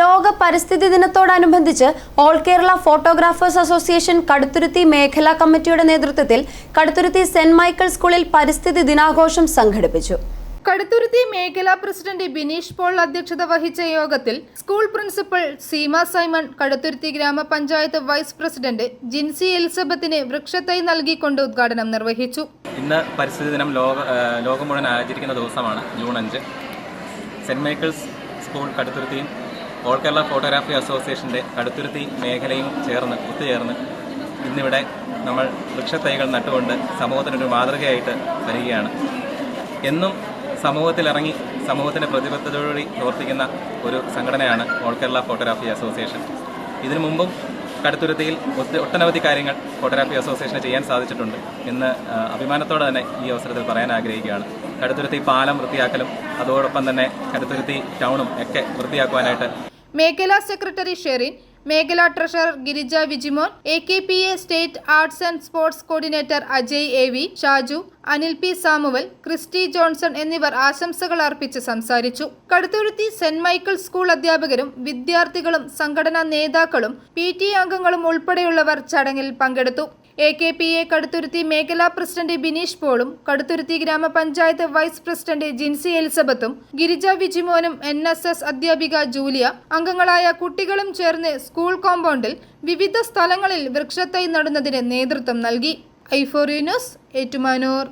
ലോക പരിസ്ഥിതി ദിനത്തോടനുബന്ധിച്ച് all Kerala photographers association Kaduthuruthy മേഖലാ കമ്മിറ്റിയുടെ നേതൃത്വത്തിൽ കടുത്തുരുത്തി സെന്റ് മൈക്കിൾ സ്കൂളിൽ പരിസ്ഥിതി ദിനാഘോഷം സംഘടിപ്പിച്ചു. കടുത്തുരുത്തി മേഖലാ പ്രസിഡന്റ് ബിനീഷ് പോൾ അധ്യക്ഷത വഹിച്ച യോഗത്തിൽ school principal Seema Simon Kaduthuruthy ഗ്രാമപഞ്ചായത്ത് വൈസ് പ്രസിഡന്റ് ജിൻസി എലിസബത്തിന് വൃക്ഷത്തൈ നൽകിക്കൊണ്ട് ഉദ്ഘാടനം നിർവഹിച്ചു. ഇന്ന് പരിസ്ഥിതി ദിനം ലോക ലോകം മുഴുവൻ ആചരിക്കുന്ന ദിവസമാണ് ജൂൺ അഞ്ച്. സെന്റ് മൈക്കിൾസ് സ്കൂൾ കടുത്തുരുത്തിയും ഓൾ കേരള ഫോട്ടോഗ്രാഫി അസോസിയേഷന്റെ കടുത്തുരുത്തി മേഖലയും ചേർന്ന് ഒത്തുചേർന്ന് ഇന്നിവിടെ നമ്മൾ വൃക്ഷത്തൈകൾ നട്ടുകൊണ്ട് സമൂഹത്തിനൊരു മാതൃകയായിട്ട് വരികയാണ്. എന്നും സമൂഹത്തിലിറങ്ങി സമൂഹത്തിന്റെ പ്രതിബദ്ധതയോടുകൂടി പ്രവർത്തിക്കുന്ന ഒരു സംഘടനയാണ് ഓൾ കേരള ഫോട്ടോഗ്രാഫി അസോസിയേഷൻ. ഇതിനു മുമ്പും കടുത്തുരുത്തിയിൽ ഒട്ടനവധി കാര്യങ്ങൾ ഫോട്ടോഗ്രാഫി അസോസിയേഷന് ചെയ്യാൻ സാധിച്ചിട്ടുണ്ട് എന്ന് അഭിമാനത്തോടെ തന്നെ ഈ അവസരത്തിൽ പറയാൻ ആഗ്രഹിക്കുകയാണ്. കടുത്തുരുത്തി പാലം വൃത്തിയാക്കലും അതോടൊപ്പം തന്നെ കടുത്തുരുത്തി ടൗണും ഒക്കെ വൃത്തിയാക്കുവാനായിട്ട് മേഖലാ സെക്രട്ടറി ഷെറിൻ മേഖലാ treasurer Girija Vijimon A K P A state arts and sports coordinator Ajay A V Shaju Anil P Samuel Christy Johnson എന്നിവർ ആശംസകൾ അർപ്പിച്ച് സംസാരിച്ചു. കടുത്തുരുത്തി സെന്റ് മൈക്കിൾ സ്കൂൾ അധ്യാപകരും വിദ്യാർത്ഥികളും സംഘടനാ നേതാക്കളും പി ടി അംഗങ്ങളും ഉൾപ്പെടെയുള്ളവർ ചടങ്ങിൽ പങ്കെടുത്തു. A K P A Kaduthuruthy മേഖലാ പ്രസിഡന്റ് ബിനീഷ് പോളും കടുത്തുരുത്തി ഗ്രാമപഞ്ചായത്ത് വൈസ് പ്രസിഡന്റ് ജിൻസി എലിസബത്തും ഗിരിജ വിജിമോനും എൻ അധ്യാപിക ജൂലിയ അംഗങ്ങളായ കുട്ടികളും ചേർന്ന് സ്കൂൾ കോമ്പൗണ്ടിൽ വിവിധ സ്ഥലങ്ങളിൽ വൃക്ഷത്തൈ നടുന്നതിന് നേതൃത്വം നൽകി. ഐഫോറി ന്യൂസ് ഏറ്റുമാനൂർ.